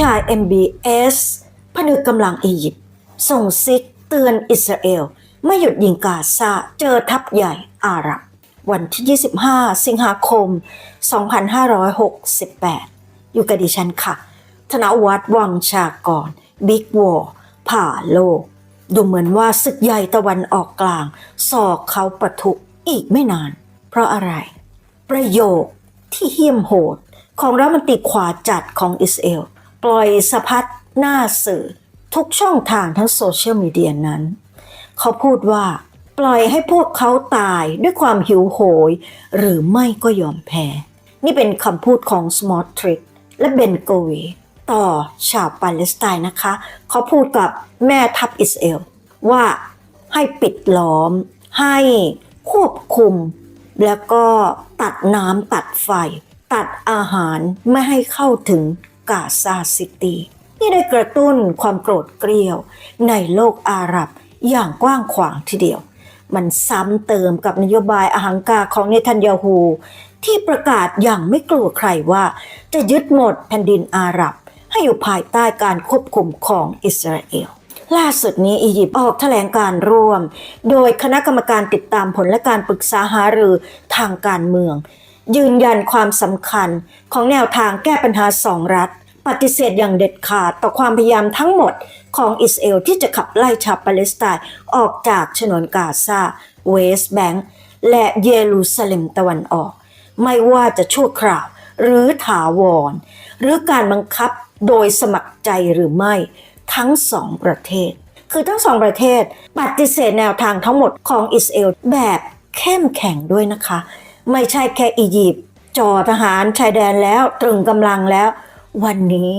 ชาย MBS ผนึกกำลังอียิปต์ส่งซิกเตือนอิสราเอล ไม่หยุดยิงกาซาเจอทัพใหญ่อาหรับ วันที่ 25 สิงหาคม 2568 อยู่กับดิฉันค่ะ ธนวัฒน์วังชากรบิ๊กวอร์ผ่าโลก ดูเหมือนว่าศึกใหญ่ตะวันออกกลาง สอกเขาปะทุอีกไม่นาน เพราะอะไร ประโยคที่เหี้ยมโหดของรัฐมนตรีขวาจัดของอิสราเอล ปล่อยสะพัดหน้าสื่อ ทุกช่องทางทั้งโซเชียลมีเดียนั้น เขาพูดว่า ปล่อยให้พวกเขาตายด้วยความหิวโหย หรือไม่ก็ยอมแพ้ นี่เป็นคำพูดของสมอ t ทริกและเบนโกวีต่อชาวปาเลสไตน์นะคะ เขาพูดกับแม่ทัพอิสราเอลว่าให้ปิดล้อม ให้ควบคุม แล้วก็ตัดน้ำตัดไฟ ตัดอาหารไม่ให้เข้าถึง กาซาซิตี้นี่ได้กระตุ้นความโกรธเกรี้ยว ในโลกอาหรับอย่างกว้างขวางทีเดียว มันซ้ำเติมกับนโยบายอาหังการของเนทันยาฮูที่ประกาศอย่างไม่กลัวใครว่า จะยึดหมดแผ่นดินอาหรับ ให้อยู่ภายใต้การควบคุมของอิสราเอลล่าสุดนี้อียิปต์ออกแถลงการร่วม โดยคณะกรรมการติดตามผลและการปรึกษาหารือทางการเมือง ยืนยันความสำคัญของแนวทางแก้ปัญหาสองรัฐ ปฏิเสธอย่างเด็ดขาดต่อความพยายามทั้งหมดของอิสราเอลที่จะขับไล่ชาวปาเลสไตน์ออกจากฉนวนกาซาเวสต์แบงก์และเยรูซาเล็มตะวันออก ไม่ว่าจะชั่วคราวหรือถาวร หรือการบังคับโดยสมัครใจหรือไม่ทั้งสองประเทศ คือทั้งสองประเทศปฏิเสธแนวทางทั้งหมดของอิสราเอลแบบเข้มแข็งด้วยนะคะ ไม่ใช่แค่อียิปต์จอทหารชายแดนแล้วตรึงกำลังแล้ว วันนี้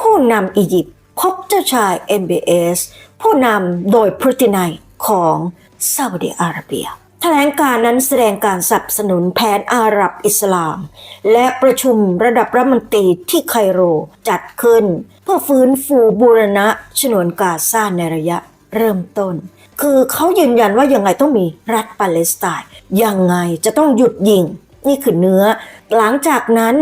ผู้นำอียิปต์พบเจ้าชาย MBS ผู้นำโดยพรุตินัยของซาอุดิอาระเบีย แถลงการนั้นแสดงการสนับสนุนแผนอาหรับอิสลาม และประชุมระดับรัฐมนตรีที่ไคโรจัดขึ้น เพื่อฟื้นฟูบูรณะฉนวนกาซาในระยะเริ่มต้น คือเขายืนยันว่ายังไงต้องมีรัฐปาเลสไตน์ยังไงจะต้องหยุดยิง นี่คือเนื้อ หลังจากนั้น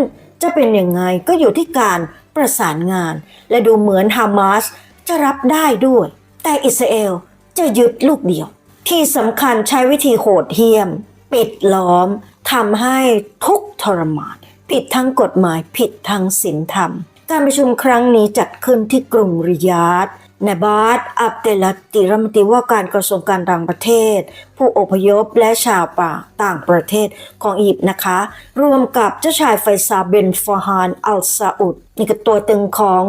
จะเป็นยังไงก็อยู่ที่การประสานงาน และดูเหมือนฮามาสจะรับได้ด้วย แต่อิสราเอลจะยึดลูกเดียว ที่สำคัญใช้วิธีโหดเหี้ยม ปิดล้อมทำให้ทุกทรมาน ผิดทั้งกฎหมายผิดทั้งศีลธรรม การประชุมครั้งนี้จัดขึ้นที่กรุงริยาด นบาสอับเดลติรัฐมนตรีว่าการกระทรวงการต่างประเทศ ผู้อพยพและชาวป่าต่างประเทศของอียิปต์นะคะ รวมกับเจ้าชายไฟซาเบนฟาฮานอัลซาอุดนี่ก็ตัวตึงของ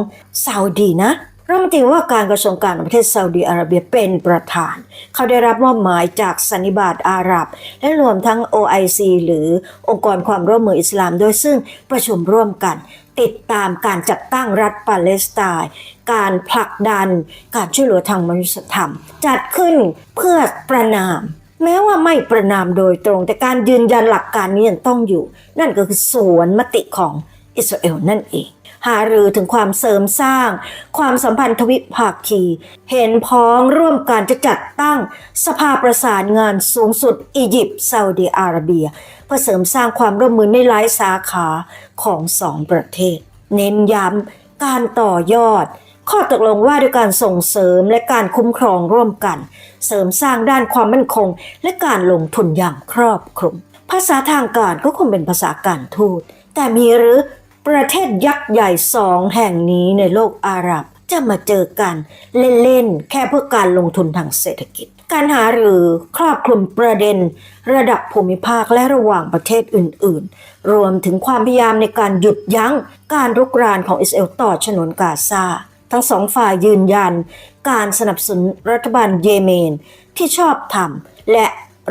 ซาอุดีนะรัฐมนตรีว่าการกระทรวงการต่างประเทศซาอุดีอาระเบียเป็นประธาน เขาได้รับมอบหมายจากสันนิบาตอาหรับ และรวมทั้ง OIC หรือองค์กรความร่วมมืออิสลามโดยซึ่งประชุมร่วมกัน ติดตามการจัดตั้งรัฐปาเลสไตน์การผลักดันการช่วยเหลือทางมนุษยธรรม จัดขึ้นเพื่อประนาม แม้ว่าไม่ประนามโดยตรง แต่การยืนยันหลักการนี้ยังต้องอยู่ นั่นก็คือสวนมติของอิสราเอลนั่นเอง หารือถึงความเสริมสร้าง ความสัมพันธ์ทวิภาคี เห็นพ้องร่วมกันจะจัดตั้งสภาประสานงานสูงสุดอียิปต์ซาอุดิอาระเบีย เพื่อเสริมสร้างความร่วมมือในหลายสาขาของสองประเทศ เน้นย้ำการต่อยอดข้อตกลงว่าด้วยการส่งเสริมและการคุ้มครองร่วมกัน เสริมสร้างด้านความมั่นคง และการลงทุนอย่างครอบคลุม ภาษาทางการก็คงเป็นภาษาการทูต แต่มีหรือ ประเทศยักษ์ใหญ่สองแห่งนี้ในโลกอาหรับ จะมาเจอกันเล่นๆ แค่เพื่อการลงทุนทางเศรษฐกิจ การหาหรือครอบคลุมประเด็น ระดับภูมิภาคและระหว่างประเทศอื่นๆ รวมถึงความพยายามในการหยุดยั้งการรุกรานของอิสราเอลต่อฉนวนกาซาทั้งสองฝ่ายยืนยัน การสนับสนุนรัฐบาลเยเมนที่ชอบธรรมและ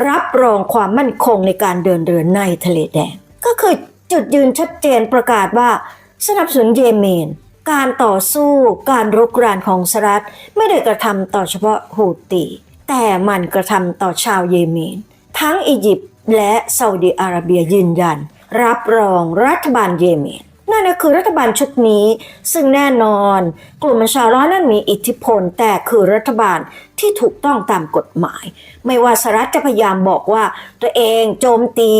รับรองความมั่นคงในการเดินเรือในทะเลแดง ก็คือ จุดยืนชัดเจนประกาศว่า สนับสนุนเยเมน การต่อสู้การรุกรานของสหรัฐไม่ได้กระทำต่อเฉพาะฮูตี แต่มันกระทำต่อชาวเยเมน ทั้งอียิปต์และซาอุดีอาระเบียยืนยัน รับรองรัฐบาลเยเมน นั่นก็คือรัฐบาลชุดนี้ ซึ่งแน่นอน กลุ่มชาร้อนนั้นมีอิทธิพล แต่คือรัฐบาลที่ถูกต้องตามกฎหมาย ไม่ว่าสหรัฐจะพยายามบอกว่า ตัวเองโจมตี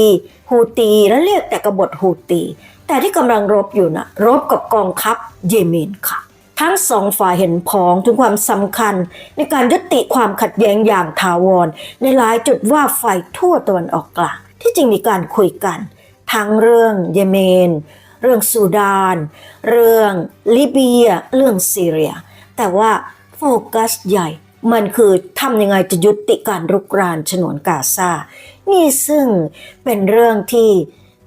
ฮูตีและเรียกแต่กบฏฮูตี แต่ที่กำลังรบอยู่นะรบกับกองทัพเยเมนค่ะ ทั้งสองฝ่ายเห็นพ้องถึงความสำคัญ ในการยุติความขัดแย้งอย่างถาวร ในหลายจุดว่าไฟทั่วตะวันออกกลางที่จริงมีการคุยกัน ทั้งเรื่องเยเมน เรื่องซูดาน เรื่องลิเบีย เรื่องซีเรีย แต่ว่าโฟกัสใหญ่มันคือทำยังไงจะยุติการรุกรานฉนวนกาซา นี่ซึ่งเป็นเรื่องที่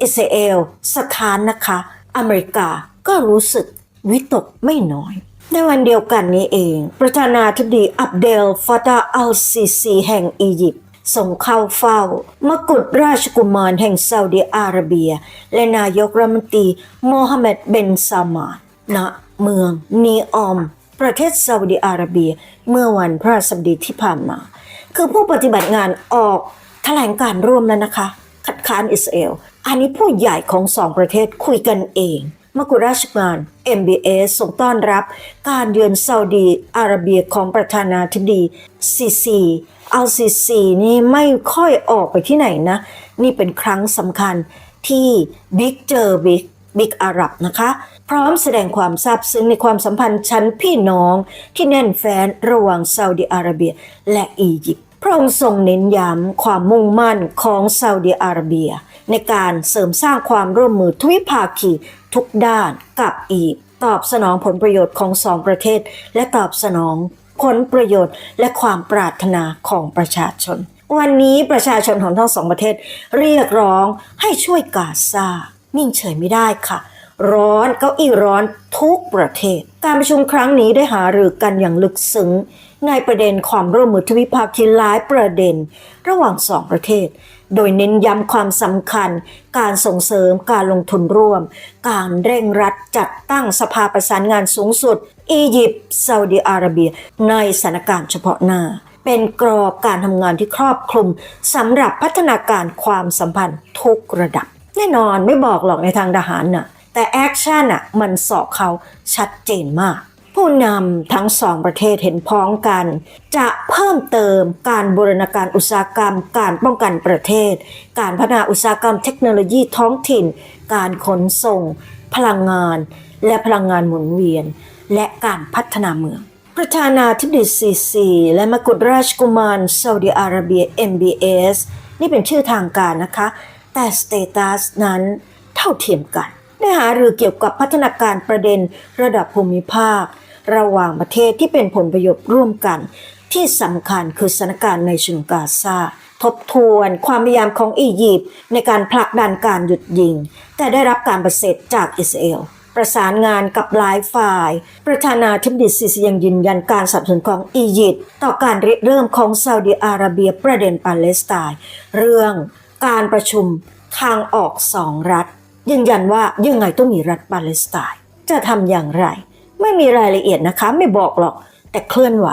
อิสราเอลสถานนะคะ อเมริกาก็รู้สึกวิตกไม่น้อย ในวันเดียวกันนี้เอง ประธานาธิบดีอับเดลฟาตาอัลซีซีแห่งอียิปต์ ส่งเข้าเฝ้ามกุฎราชกุมารแห่งซาอุดิอาระเบีย และนายกรัฐมนตรีโมฮัมเหม็ดเบนซามานณเมืองนีออม ประเทศซาอุดิอาระเบีย เมื่อวันพระสบดีที่ผ่านมา คือผู้ปฏิบัติงานออกแถลงการร่วมแล้วนะคะ คัดค้านอิสราเอล อันนี้ผู้ใหญ่ของสองประเทศคุยกันเอง มกุฎราชการ MBS ส่งต้อนรับการเยือนซาอุดีอาระเบียของประธานาธิบดีซีซีเอาซีซีนี่ไม่ค่อยออกไปที่ไหนนะ นี่เป็นครั้งสำคัญที่บิ๊กเจอบิ๊กบิ๊กอาหรับนะคะ พร้อมแสดงความซาบซึ้งในความสัมพันธ์ชั้นพี่น้องที่แน่นแฟ้นระหว่างซาอุดิอาระเบียและอียิปต์พระองค์ทรงเน้นย้ำความมุ่งมั่นของซาอุดิอาระเบีย ในการเสริมสร้างความร่วมมือทวิภาคีทุกด้านกับอียิปต์ตอบสนองผลประโยชน์ของสองประเทศ และตอบสนองผลประโยชน์และความปรารถนาของประชาชน วันนี้ประชาชนของทั้งสองประเทศ เรียกร้องให้ช่วยกาซานิ่งเฉยไม่ได้ค่ะ ร้อนเก้าอี้ร้อนทุกประเทศ การประชุมครั้งนี้ได้หารือกันอย่างลึกซึ้งในประเด็นความร่วมมือทวิภาคีหลายประเด็น ระหว่างสองประเทศ โดยเน้นย้ำความสำคัญ การส่งเสริมการลงทุนร่วม การเร่งรัดจัดตั้งสภาประสานงานสูงสุด อียิปต์ซาอุดิอาระเบีย ในสถานการณ์เฉพาะหน้า เป็นกรอบการทำงานที่ครอบคลุมสำหรับพัฒนาการความสัมพันธ์ทุกระดับ แน่นอนไม่บอกหรอกในทางทหารน่ะแต่แอคชั่นอะมันสอบเขาชัดเจนมาก ผู้นำทั้งสองประเทศเห็นพ้องกัน จะเพิ่มเติมการบูรณาการอุตสาหกรรม การป้องกันประเทศ การพัฒนาอุตสาหกรรมเทคโนโลยีท้องถิ่น การขนส่ง พลังงาน และพลังงานหมุนเวียน และการพัฒนาเมือง ประธานาธิบดีซีซีและมกุฎราชกุมารซาอุดิอาระเบีย MBS นี่เป็นชื่อทางการนะคะ แต่สเตตัสนั้นเท่าเทียมกันได้หารือเกี่ยวกับพัฒนาการประเด็นระดับภูมิภาค ระหว่างประเทศที่เป็นผลประโยชน์ร่วมกัน ที่สำคัญคือสถานการณ์ในฉนวนกาซาทบทวนความพยายามของอียิปต์ในการผลักดันการหยุดยิง แต่ได้รับการประเสริฐจากอิสราเอลประสานงานกับหลายฝ่าย ประธานาธิบดีซีซียังยืนยันการสนับสนุนของอียิปต์ต่อการริเริ่มของซาอุดิอาระเบียประเด็นปาเลสไตน์เรื่องการประชุมทางออกสองรัฐ ยืนยันว่ายังไงต้องมีรัฐปาเลสไตน์จะทำอย่างไร ไม่มีรายละเอียดนะคะ ไม่บอกหรอก แต่เคลื่อนไหว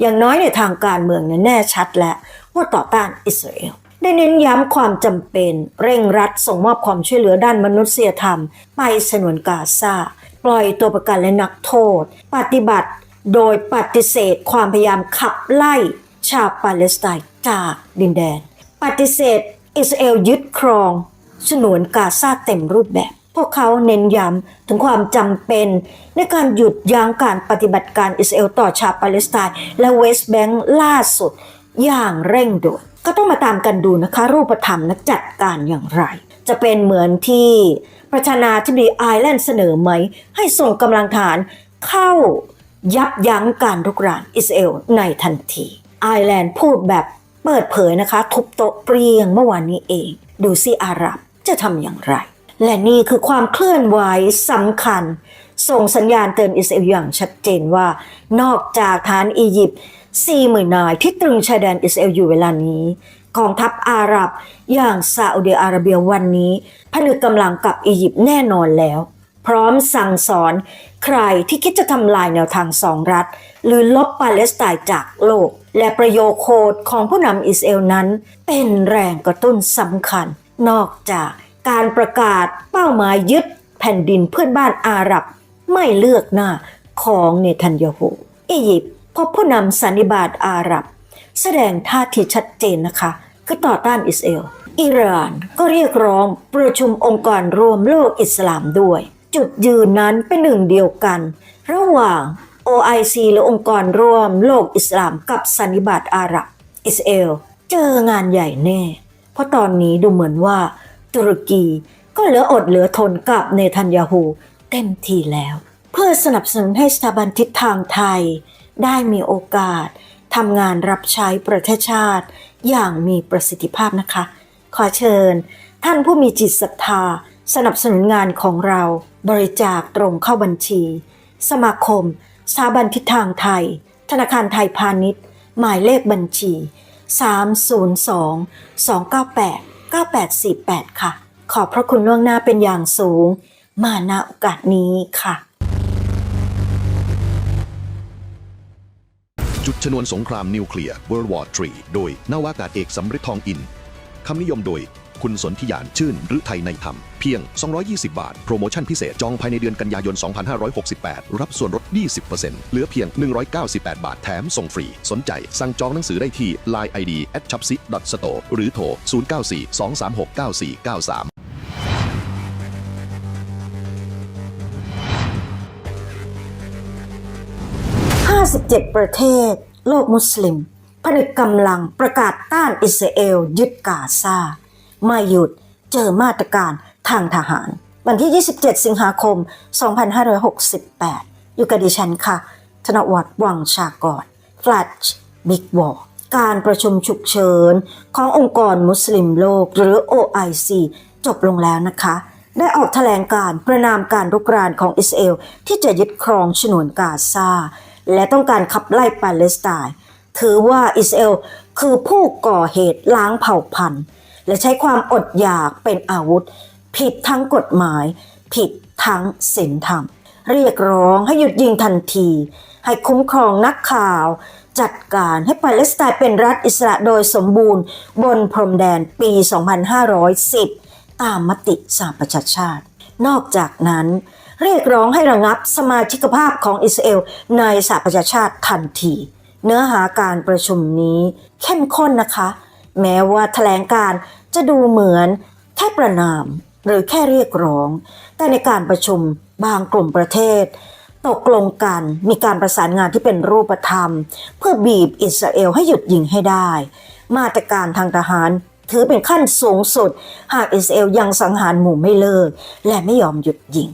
อย่างน้อยในทางการเมืองเนี่ยแน่ชัดแล้วว่าต่อต้านอิสราเอลได้เน้นย้ำความจำเป็น เร่งรัดส่งมอบความช่วยเหลือด้านมนุษยธรรม ไปสนวนกาซาปล่อยตัวประกันและนักโทษ ปฏิบัติโดยปฏิเสธความพยายามขับไล่ชาวปาเลสไตน์จากดินแดน ปฏิเสธอิสราเอลยึดครองฉนวนกาซาเต็มรูปแบบ พวกเขาเน้นย้ำถึงความจำเป็น ในการหยุดยั้งการปฏิบัติการอิสราเอลต่อชาวปาเลสไตน์และเวสต์แบงก์ล่าสุด อย่างเร่งด่วนก็ต้องมาตามกันดูนะคะ รูปธรรมนักจัดการอย่างไร จะเป็นเหมือนที่ประธานาธิบดีไอร์แลนด์เสนอไหม ให้ส่งกำลังฐานเข้ายับยั้งการรุกรานอิสราเอลในทันทีไอร์แลนด์พูดแบบเปิดเผยนะคะ ทุบโต๊ะเปรียงเมื่อวานนี้เอง ดูซิอาหรับจะทำอย่างไร และนี่คือความเคลื่อนไหวสำคัญ ส่งสัญญาณเตือนอิสราเอลอย่างชัดเจนว่า นอกจากฐานอียิปต์40,000นายที่ตรึงชายแดนอิสราเอลอยู่เวลานี้กองทัพอาหรับ อย่างซาอุดิอาระเบียวันนี้ ผนึกกำลังกับอียิปต์แน่นอนแล้ว พร้อมสั่งสอนใครที่คิดจะทำลายแนวทางสองรัฐ หรือลบปาเลสไตน์จากโลก และประโยคโคดของผู้นำอิสราเอลนั้น เป็นแรงกระตุ้นสำคัญ นอกจาก การประกาศเป้าหมายยึดแผ่นดินเพื่อนบ้านอาหรับไม่เลือกหน้าของเนทันยาฮูอียิปต์พบผู้นำสันนิบาตอาหรับ แสดงท่าทีชัดเจนนะคะคือต่อต้านอิสราเอลอิหร่านก็เรียกร้องประชุมองค์กรรวมโลกอิสลามด้วย จุดยืนนั้นเป็นหนึ่งเดียวกัน ระหว่าง OIC หรือองค์กรร่วมโลกอิสลามกับสันนิบาตอาหรับ อิสราเอลเจองานใหญ่แน่ เพราะตอนนี้ดูเหมือนว่า ตุรกีก็เหลืออดเหลือทนกับเนทันยาฮูเต็มทีแล้ว เพื่อสนับสนุนให้สถาบันทิศทางไทย ได้มีโอกาสทำงานรับใช้ประเทศชาติ อย่างมีประสิทธิภาพนะคะ ขอเชิญ ท่านผู้มีจิตศรัทธา สนับสนุนงานของเราบริจาคตรงเข้าบัญชี สมาคมสถาบันทิศทางไทย ธนาคารไทยพาณิชย์ หมายเลขบัญชี 302 298 9848 ค่ะ ขอบพระคุณล่วงหน้าเป็นอย่างสูง มาณโอกาสนี้ค่ะ จุดชนวนสงครามนิวเคลียร์ World War 3โดยนาวากาศเอกสำริดทองอิน คำนิยมโดย คุณสนธิยานชื่นหรือไทยในธรรม เพียง 220 บาท โปรโมชั่นพิเศษ จองภายในเดือนกันยายน 2568 รับส่วนลด 20%เหลือเพียง 198 บาทแถมส่งฟรี สนใจ สั่งจองหนังสือได้ที่ Line ID at c h a p s i store หรือโทร 0942369493 57 ประเทศ โลกมุสลิมผนึกกำลังประกาศต้านอิสราเอลยึดกาซา ไม่หยุดเจอมาตรการทางทหาร วันที่ 27 สิงหาคม 2568 อยู่กับดิฉันค่ะ ธนวัฒน์วังชากรฟลัชบิ๊กวอการประชุมฉุกเฉินขององค์กรมุสลิมโลกหรือ OIC จบลงแล้วนะคะ ได้ออกแถลงการ์ประนามการรุกรานของอิสราเอลที่จะยึดครองฉนวนกาซาและต้องการขับไล่ปาเลสไตน์ถือว่าอิสราเอลคือผู้ก่อเหตุล้างเผ่าพันธุ์ และใช้ความอดอยากเป็นอาวุธ ผิดทั้งกฎหมาย ผิดทั้งศีลธรรม เรียกร้องให้หยุดยิงทันที ให้คุ้มครองนักข่าว จัดการให้ปาเลสไตน์เป็นรัฐอิสระโดยสมบูรณ์ บนพรมแดนปี 2510 ตามมติสหประชาชาติ นอกจากนั้นเรียกร้องให้ระงับสมาชิกภาพของอิสราเอลในสหประชาชาติทันที เนื้อหาการประชุมนี้เข้มข้นนะคะ แม้ว่าแถลงการจะดูเหมือนแค่ประนาม หรือแค่เรียกร้อง แต่ในการประชุมบางกลุ่มประเทศ ตกลงกันมีการประสานงานที่เป็นรูปธรรม เพื่อบีบอิสราเอลให้หยุดยิงให้ได้ มาตรการทางทหารถือเป็นขั้นสูงสุด หากอิสราเอลยังสังหารหมู่ไม่เลิก และไม่ยอมหยุดยิง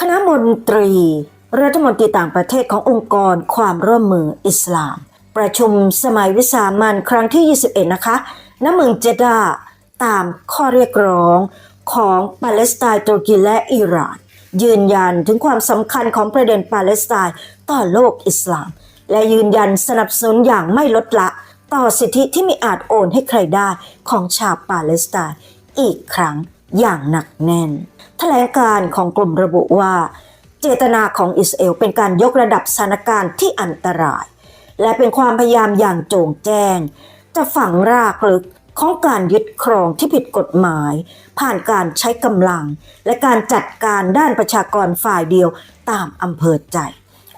คณะมนตรี รัฐมนตรีต่างประเทศขององค์กรความร่วมมืออิสลาม ประชุมสมัยวิสามันครั้งที่ 21 นะคะ ณเมืองเจดาตามข้อเรียกร้องของปาเลสไตน์ตุรกีและอิหร่าน ยืนยันถึงความสำคัญของประเด็นปาเลสไตน์ต่อโลกอิสลาม และยืนยันสนับสนุนอย่างไม่ลดละ ต่อสิทธิที่ไมีอาจโอนให้ใครได้ของชาวปาเลสไตน์อีกครั้งอย่างหนักแน่น แถลงการของกลุ่มระบุว่า เจตนาของอิสราเอลเป็นการยกระดับสถานการณ์ที่อันตราย และเป็นความพยายามอย่างโจงแจ้ง จะฝังรากลึกของการยึดครองที่ผิดกฎหมาย ผ่านการใช้กำลัง และการจัดการด้านประชากรฝ่ายเดียวตามอำเภอใจ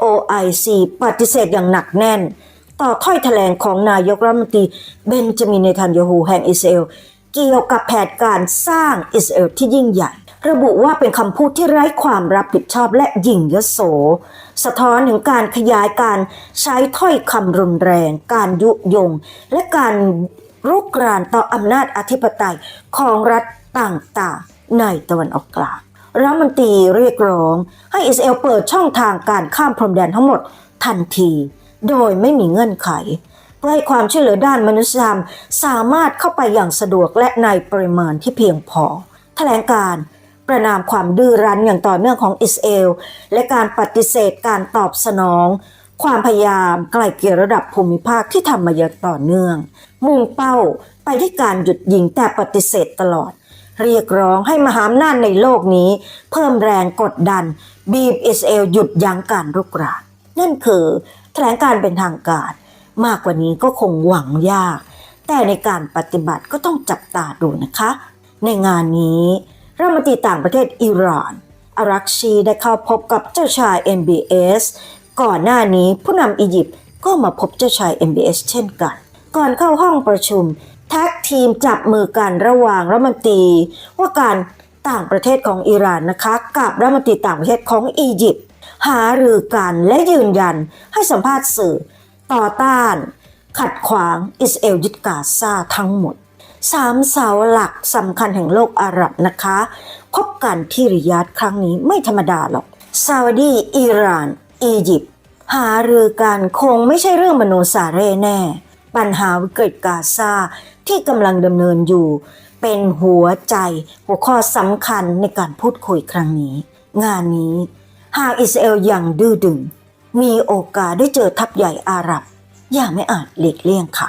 OIC ปฏิเสธอย่างหนักแน่น ต่อถ้อยแถลงของนายกรัฐมนตรีเบนจามินเนทันยาฮูแห่งอิสราเอลเกี่ยวกับแผนการสร้างอิสราเอลที่ยิ่งใหญ่ ระบุว่าเป็นคำพูดที่ไร้ความรับผิดชอบและหยิ่งยโส สะท้อนถึงการขยายการใช้ถ้อยคำรุนแรง การยุยง และการรุกรานต่ออำนาจอธิปไตยของรัฐต่างๆ ในตะวันออกกลางรัฐมนตรีเรียกร้องให้อิสราเอลเปิดช่องทางการข้ามพรมแดนทั้งหมดทันที โดยไม่มีเงื่อนไข เพื่อให้ความช่วยเหลือด้านมนุษยธรรม สามารถเข้าไปอย่างสะดวกและในปริมาณที่เพียงพอ แถลงการ ประนามความดื้อรั้นอย่างต่อเนื่องของอิสราเอลและการปฏิเสธการตอบสนอง ความพยายามไกล่เกลี่ยระดับภูมิภาคที่ทำมาอย่างต่อเนื่อง มุ่งเป้าไปที่การหยุดยิงแต่ปฏิเสธตลอด เรียกร้องให้มหาอำนาจในโลกนี้ เพิ่มแรงกดดัน บีบอิสราเอลหยุดยั้งการรุกรานนั่นคือแถลงการเป็นทางการ มากกว่านี้ก็คงหวังยาก แต่ในการปฏิบัติก็ต้องจับตาดูนะคะ ในงานนี้ รัฐมนตรีต่างประเทศอิหร่านอารักชีได้เข้าพบกับเจ้าชาย MBS ก่อนหน้านี้ผู้นำอียิปต์ก็มาพบเจ้าชาย MBS เช่นกัน ก่อนเข้าห้องประชุมแท็กทีมจับมือกันระหว่างรัฐมนตรีว่าการต่างประเทศของอิหร่านนะคะ กับรัฐมนตรีต่างประเทศของอียิปต์หารือกันและยืนยันให้สัมภาษณ์สื่อต่อต้าน ขัดขวางอิสราเอลยึดกาซาทั้งหมด สามเสาหลักสำคัญแห่งโลกอาหรับนะคะพบกันที่ริยาดครั้งนี้ไม่ธรรมดาหรอกซาอุดีอิหร่าน อียิปต์หารือกันคงไม่ใช่เรื่องมโนสาเร่แน่ ปัญหาวิกฤตกาซาที่กำลังดำเนินอยู่ เป็นหัวใจหัวข้อสำคัญในการพูดคุยครั้งนี้ งานนี้หากอิสราเอลยังดื้อดึง มีโอกาสได้เจอทัพใหญ่อาหรับ อย่าไม่อาจหลีกเลี่ยงค่ะ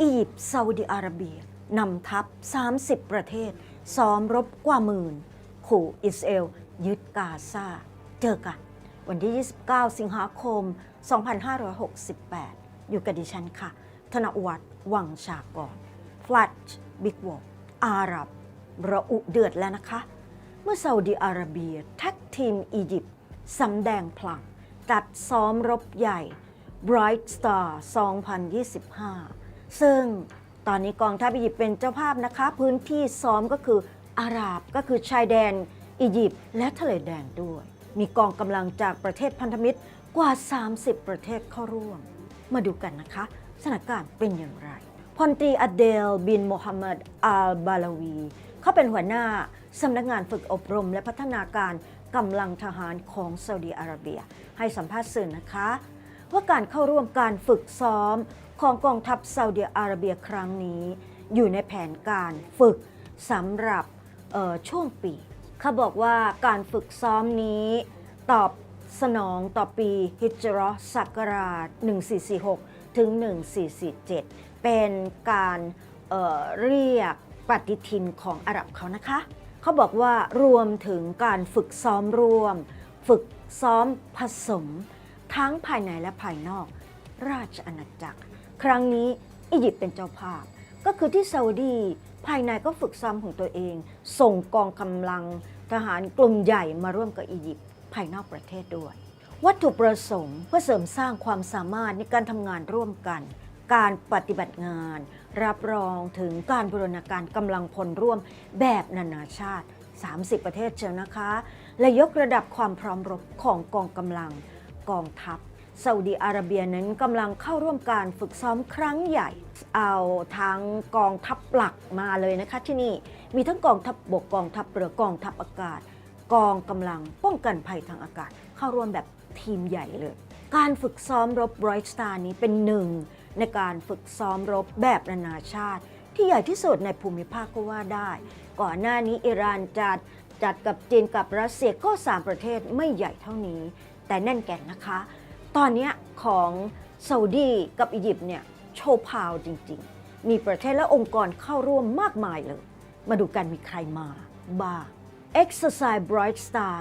อียิปต์ซาอุดิอาระเบียนำทัพ 30 ประเทศ ซ้อมรบกว่าหมื่น ขู่อิสราเอล ยึดกาซาเจอกัน วันที่ 29 สิงหาคม 2568 อยู่กับดิฉันค่ะ ธนวัฒน์วังชากร ฟลัชบิ๊กวออาหรับระอุเดือดแล้วนะคะ เมื่อซาอุดิอาระเบียแท็กทีมอียิปต์สำแดงพลังจัดซ้อมรบใหญ่ Bright Star 2025 ซึ่งตอนนี้กองทัพอียิปต์เป็นเจ้าภาพนะคะ พื้นที่ซ้อมก็คืออาหรับก็คือชายแดนอียิปต์และทะเลแดงด้วย มีกองกำลังจากประเทศพันธมิตรกว่า 30 ประเทศเข้าร่วม มาดูกันนะคะสถานการณ์เป็นอย่างไรพลตรีอเดลบินโมฮัมหมัดอัลบาลาวี เขาเป็นหัวหน้าสำนักงานฝึกอบรมและพัฒนาการกำลังทหารของซาอุดีอาระเบีย ให้สัมภาษณ์สื่อนะคะ ว่าการเข้าร่วมการฝึกซ้อม ของกองทัพซาอุดิอาระเบียครั้งนี้ อยู่ในแผนการฝึกสำหรับช่วงปี เขาบอกว่าการฝึกซ้อมนี้ตอบสนองต่อปีฮิจราะห์ศักราช 1446 ถึง 1447 เป็นการเเรียกปฏิทินของอาหรับเขานะคะ เขาบอกว่ารวมถึงการฝึกซ้อมรวม ฝึกซ้อมผสม ทั้งภายในและภายนอก ราชอาณาจักร ครั้งนี้อียิปต์เป็นเจ้าภาพ ก็คือที่ซาอุดีภายในก็ฝึกซ้อมของตัวเอง ส่งกองกำลังทหารกลุ่มใหญ่มาร่วมกับอียิปต์ภายนอกประเทศด้วย วัตถุประสงค์เพื่อเสริมสร้างความสามารถในการทำงานร่วมกัน การปฏิบัติงาน รับรองถึงการบูรณาการกำลังพลร่วมแบบนานาชาติ 30 ประเทศเชียวนะคะ และยกระดับความพร้อมรบของกองกำลังกองทัพ ซาอุดีอาระเบียนั้นกำลังเข้าร่วมการฝึกซ้อมครั้งใหญ่ เอาทั้งกองทัพหลักมาเลยนะคะที่นี่มีทั้งกองทัพบบกกองทัพเรือกองทัพอากาศ กองกำลังป้องกันภัยทางอากาศ เข้าร่วมแบบทีมใหญ่เลย การฝึกซ้อมรบ Bright Star นี้เป็นหนึ่งในการฝึกซ้อมรบแบบนานาชาติ ที่ใหญ่ที่สุดในภูมิภาคก็ว่าได้ ก่อนหน้านี้อิหร่านจัดจัดกับจีนกับรัสเซียก็ 3 ประเทศไม่ใหญ่เท่านี้ แต่แน่นแก่นนะคะ ตอนนี้ของซาอุดีกับอียิปต์เนี่ยโชว์พาวจริง ๆ มีประเทศและองค์กรเข้าร่วมมากมายเลย มาดูกันมีใครมาบ้าง Exercise Bright Star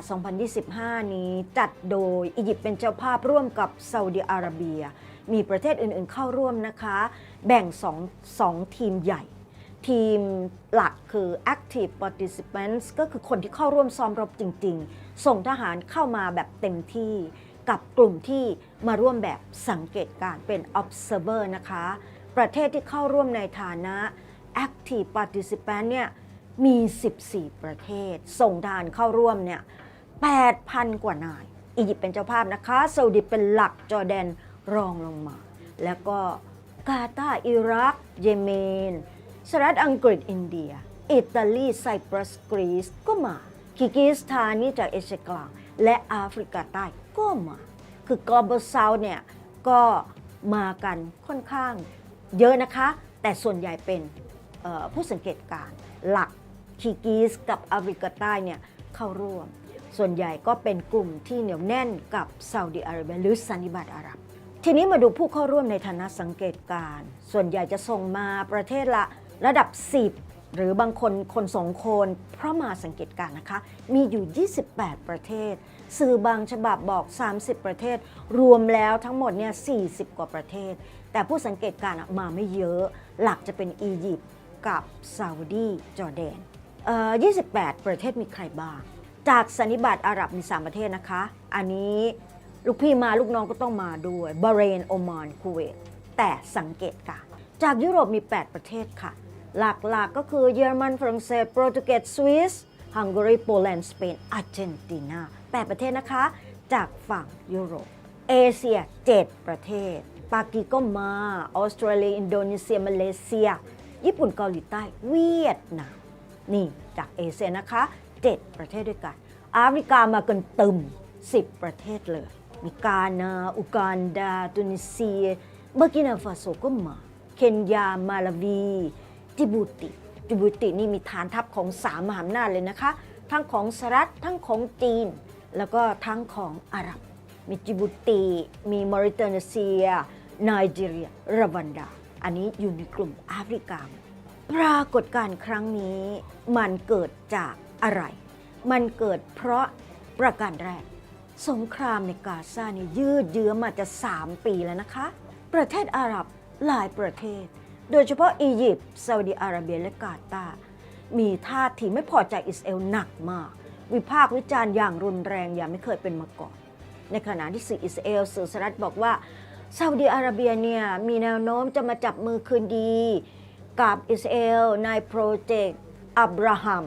2025 นี้จัดโดยอียิปต์เป็นเจ้าภาพร่วมกับซาอุดิอาระเบีย มีประเทศอื่นๆเข้าร่วมนะคะ แบ่ง2งสองทีมใหญ่ ทีมหลักคือ Active Participants ก็คือคนที่เข้าร่วมซ้อมรบจริง ๆ ส่งทหารเข้ามาแบบเต็มที่ กับกลุ่มที่มาร่วมแบบสังเกตการเป็น Observer นะคะ ประเทศที่เข้าร่วมในฐานะ Active Participant เนี่ยมี 14 ประเทศ ส่งทารเข้าร่วมเนี่ย 8,000 กว่านาย อียิปต์เป็นเจ้าภาพนะคะซาอุดิเป็นหลักจอร์แดนรองลงมา แล้วก็กาตาร์อิรัก เยเมนสหรัฐอังกฤษอินเดีย อิตาลีไซปรัสกรีซก็มาคิกิสถานนี่จากเอเชียกลาง และแอฟริกาใต้ ก็มาคือกอบเซาเนี่ยก็มากันค่อนข้างเยอะนะคะ แต่ส่วนใหญ่เป็นผู้สังเกตการหลักคีกีสกับแอฟริกาใต้เนี่ยเข้าร่วม ส่วนใหญ่ก็เป็นกลุ่มที่เหนียวแน่นกับซาอุดิอาระเบียหรือสันนิบาตอาหรับ ทีนี้มาดูผู้เข้าร่วมในฐานะสังเกตการ ส่วนใหญ่จะส่งมาประเทศละระดับ 10 หรือบางคนคนสองคนเพราะมาสังเกตการนะคะ มีอยู่ 28 ประเทศ สื่อบางฉบับบอก 30 ประเทศ รวมแล้วทั้งหมดเนี่ย40 กว่าประเทศ แต่ผู้สังเกตการณ์มาไม่เยอะ หลักจะเป็นอียิปต์กับซาอุดีจอร์แดนเอ่อ28 ประเทศมีใครบ้าง จากสันนิบาตอาหรับมี 3 ประเทศนะคะ อันนี้ลูกพี่มาลูกน้องก็ต้องมาด้วยบาเรนโอมานคูเวตแต่สังเกตการณ์จากยุโรปมี 8 ประเทศค่ะ หลักๆก็คือเยอรมันฝรั่งเศสโปรตุเกสสวิสฮังการีโปแลนด์สเปนอาร์เจนตินา 8 ประเทศนะคะ จากฝั่งยุโรป เอเชีย 7 ประเทศ ปากีก็มาออสเตรเลีย อินโดนีเซีย มาเลเซีย ญี่ปุ่นเกาหลีใต้ เวียดนาม นี่จากเอเชียนะคะ 7 ประเทศด้วยกันแอฟริกามากันตึม 10 ประเทศเลย มีกานาอุกันดา ตุนิเซีย เบอร์กินาฟาโซก็มา เคนยา มาลาวี จิบูติ จิบูตินี่มีฐานทัพของสามมหาอำนาจเลยนะคะ ทั้งของสหรัฐ ทั้งของจีน แล้วก็ทั้งของอาหรับ มีจิบูติมีมอริเตเนเซียไนจีเรียรวันดา อันนี้อยู่ในกลุ่มแอฟริกา ปรากฏการณ์ครั้งนี้มันเกิดจากอะไร มันเกิดเพราะประการแรก สงครามในกาซานี่ยืดเยื้อมาจะ 3 ปีแล้วนะคะ ประเทศอาหรับหลายประเทศ โดยเฉพาะอียิปต์ซาอุดิอาระเบียและกาตาร์มีท่าทีไม่พอใจอิสราเอลหนักมาก วิพากษ์วิจารณ์อย่างรุนแรงอย่างไม่เคยเป็นมาก่อน ในขณะที่สื่ออิสราเอลสื่อสหรัฐบอกว่าซาอุดิอาระเบียเนี่ยมีแนวโน้มจะมาจับมือคืนดี กับอิสราเอลในโปรเจกต์อับราฮัม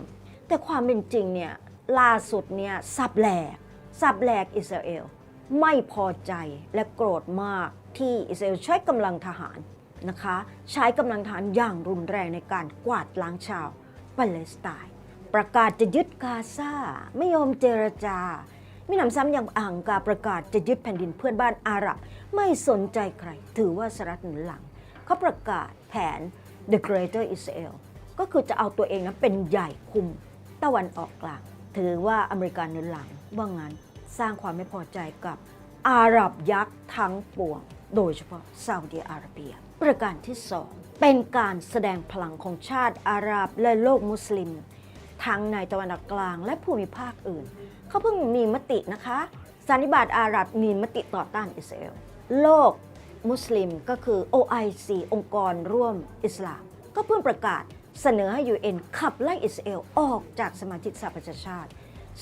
แต่ความเป็นจริงเนี่ยล่าสุดเนี่ยสับแหลกสับแหลกอิสราเอลไม่พอใจและโกรธมากที่อิสราเอลใช้กำลังทหารนะคะ ใช้กำลังทหารอย่างรุนแรงในการกวาดล้างชาวปาเลสไตน์ ประกาศจะยึดกาซาไม่ยอมเจรจามีหนำซ้ำยังอ่างกาประกาศจะยึดแผ่นดินเพื่อนบ้านอาหรับ ไม่สนใจใคร ถือว่าสหรัฐหนุนหลัง เขาประกาศแผน The Greater Israel ก็คือจะเอาตัวเองนั้นเป็นใหญ่คุมตะวันออกกลาง ถือว่าอเมริกาหนุนหลังว่างั้นสร้างความไม่พอใจกับอาหรับยักษ์ทั้งปวง โดยเฉพาะซาอุดิอาระเบีย ประการที่สองเป็นการแสดงพลังของชาติอาหรับและโลกมุสลิม ทั้งในตะวันออกกลางและภูมิภาคอื่น เขาเพิ่งมีมตินะคะสันนิบาตอาหรับมีมติต่อต้านอิสราเอลโลกมุสลิมก็คือ OIC องค์กรร่วมอิสลาม ก็เพิ่งประกาศเสนอให้ UN ขับไล่อิสราเอลออกจากสมาชิกสหประชาชาติ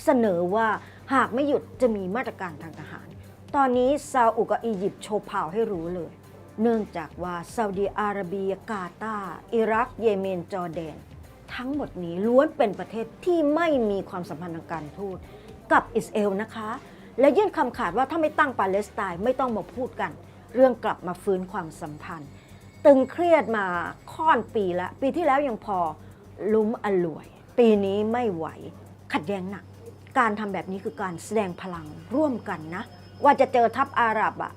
เสนอว่าหากไม่หยุดจะมีมาตรการทางทหาร ตอนนี้ซาอุกับอียิปต์โชว์เผ่าให้รู้เลย เนื่องจากว่าซาอุดีอาระเบียกาตาร์อิรัก เยเมนจอร์แดน ทั้งหมดนี้ล้วนเป็นประเทศที่ไม่มีความสัมพันธ์ทางการทูตกับอิสราเอลนะคะ และยื่นคำขาดว่าถ้าไม่ตั้งปาเลสไตน์ไม่ต้องมาพูดกัน เรื่องกลับมาฟื้นความสัมพันธ์ ตึงเครียดมาค่อนปีละ ปีที่แล้วยังพอลุ้มอล่วย ปีนี้ไม่ไหว ขัดแย้งหนัก การทำแบบนี้คือการแสดงพลังร่วมกันนะ ว่าจะเจอทัพอาหรับอะ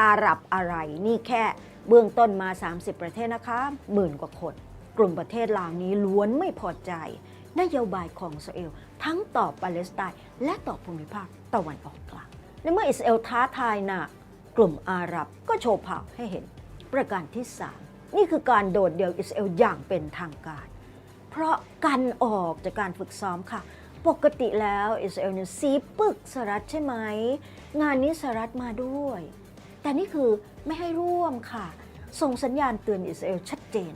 อาหรับอะไรนี่แค่เบื้องต้นมา 30 ประเทศนะคะหมื่นกว่าคน กลุ่มประเทศเหล่านี้ล้วนไม่พอใจ นโยบายของอิสราเอล ทั้งต่อปาเลสไตน์และต่อภูมิภาคตะวันออกกลางและเมื่ออิสราเอลท้าทายหนักกลุ่มอาหรับก็โชว์ผ่าให้เห็น ประการที่ 3 นี่คือการโดดเดี่ยวอิสราเอลอย่างเป็นทางการ เพราะกันออกจากการฝึกซ้อมค่ะ ปกติแล้วอิสราเอลเนี่ยซีปึกสหรัฐใช่ไหม งานนี้สหรัฐมาด้วย แต่นี่คือไม่ให้ร่วมค่ะ ส่งสัญญาณเตือนอิสราเอลชัดเจน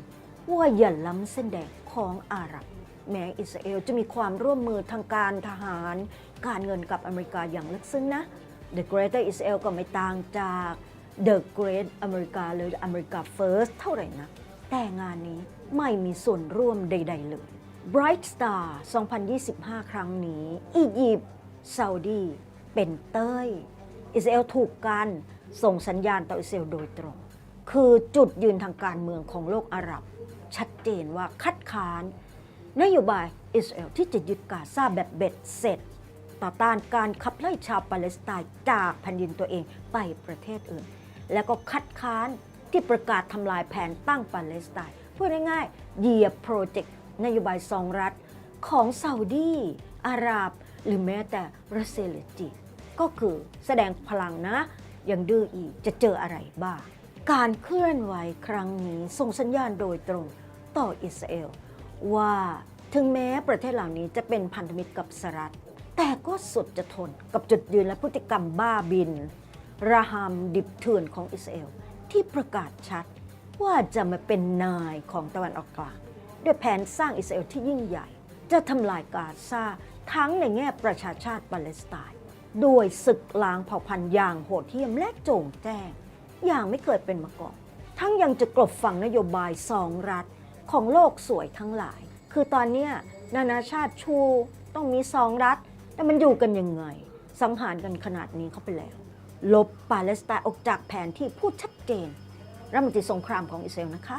ว่าอย่าล้ำเส้นแดงของอาหรับ แม้อิสราเอลจะมีความร่วมมือทางการทหาร การเงินกับอเมริกาอย่างลึกซึ้งนะ The Greater Israel ก็ไม่ต่างจาก The Great America หรือ America First เท่าไหร่นะ แต่งานนี้ไม่มีส่วนร่วมใด ๆ เลย Bright Star 2025 ครั้งนี้ อียิปต์ซาอุดีเป็นเต้ย อิสราเอลถูกกันส่งสัญญาณต่ออิสราเอลโดยตรง คือจุดยืนทางการเมืองของโลกอาหรับ ชัดเจนว่าคัดค้าน นโยบายอิสราเอลที่จะยึดกาซาแบบเบ็ดเสร็จ ต่อต้านการขับไล่ชาวปาเลสไตน์จากแผ่นดินตัวเองไปประเทศอื่น แล้วก็คัดค้านที่ประกาศทำลายแผนตั้งปาเลสไตน์พูดง่ายๆเหยียบโปรเจกต์นโยบายสองรัฐของซาอุดีอาหรับหรือแม้แต่รัสเซียหรือจีนก็คือแสดงพลังนะยังดื้ออีกจะเจออะไรบ้าง การเคลื่อนไหวครั้งนี้ส่งสัญญาณโดยตรง ต่ออิสราเอล ว่าถึงแม้ประเทศเหล่านี้จะเป็นพันธมิตรกับสหรัฐ แต่ก็สุดจะทนกับจุดยืนและพฤติกรรมบ้าบินระหามดิบเถื่อนของอิสราเอล ที่ประกาศชัดว่าจะมาเป็นนายของตะวันออกกลางด้วยแผนสร้างอิสราเอลที่ยิ่งใหญ่ จะทำลายกาซาทั้งในแง่ประชาชาติปาเลสไตน์โดยศึกล้างเผ่าพันธุ์อย่างโหดเหี้ยมและโจงแจ้ง อย่างไม่เคยเป็นมาก่อน ทั้งยังจะกลบฝังนโยบายสองรัฐ ของโลกสวยทั้งหลาย คือตอนเนี้ยนานาชาติชูต้องมีสองรัฐ แต่มันอยู่กันยังไง สังหารกันขนาดนี้เข้าไปแล้ว ลบปาเลสไตน์ออกจากแผนที่พูดชัดเจนรัฐมนตรีสงครามของอิสราเอลนะคะ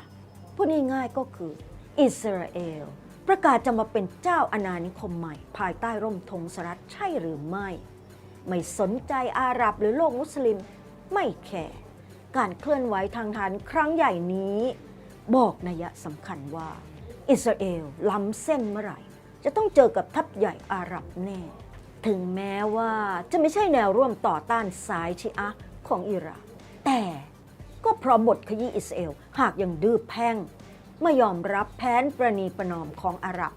พูดง่ายๆก็คืออิสราเอลประกาศจะมาเป็นเจ้าอาณานิคมใหม่ ภายใต้ร่มธงสหรัฐใช่หรือไม่ ไม่สนใจอาหรับหรือโลกมุสลิม ไม่แคร์การเคลื่อนไหวทางฐานครั้งใหญ่นี้ บอกนัยสำคัญว่า อิสราเอลล้ำเส้นเมื่อไหร่ จะต้องเจอกับทัพใหญ่อาหรับแน่ ถึงแม้ว่าจะไม่ใช่แนวร่วมต่อต้านสายชีอะของอิร่าแต่ก็เพราะบทขยี้อิสราเอลหากยังดื้อแพ่งไม่ยอมรับแผนประนีประนอมของอาหรับ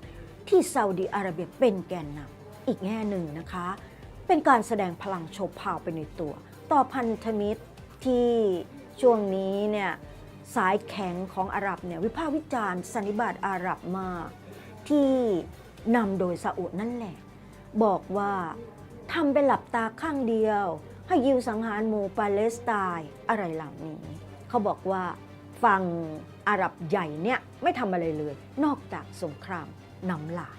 ที่ซาอุดีอาระเบียเป็นแกนนำอีกแง่หนึ่งนะคะ เป็นการแสดงพลังโชว์พาวไปในตัว ต่อพันธมิตรที่ช่วงนี้เนี่ย สายแข็งของอาหรับเนี่ยวิพากษ์วิจารณ์สันนิบาตอาหรับมาที่นำโดยซาอุดนั่นแหละ บอกว่าทำเป็นหลับตาข้างเดียว ให้ยิวสังหารหมู่ปาเลสไตน์อะไรเหล่านี้ เขาบอกว่าฝั่งอาหรับใหญ่เนี่ยไม่ทำอะไรเลย นอกจากสงครามน้ำลาย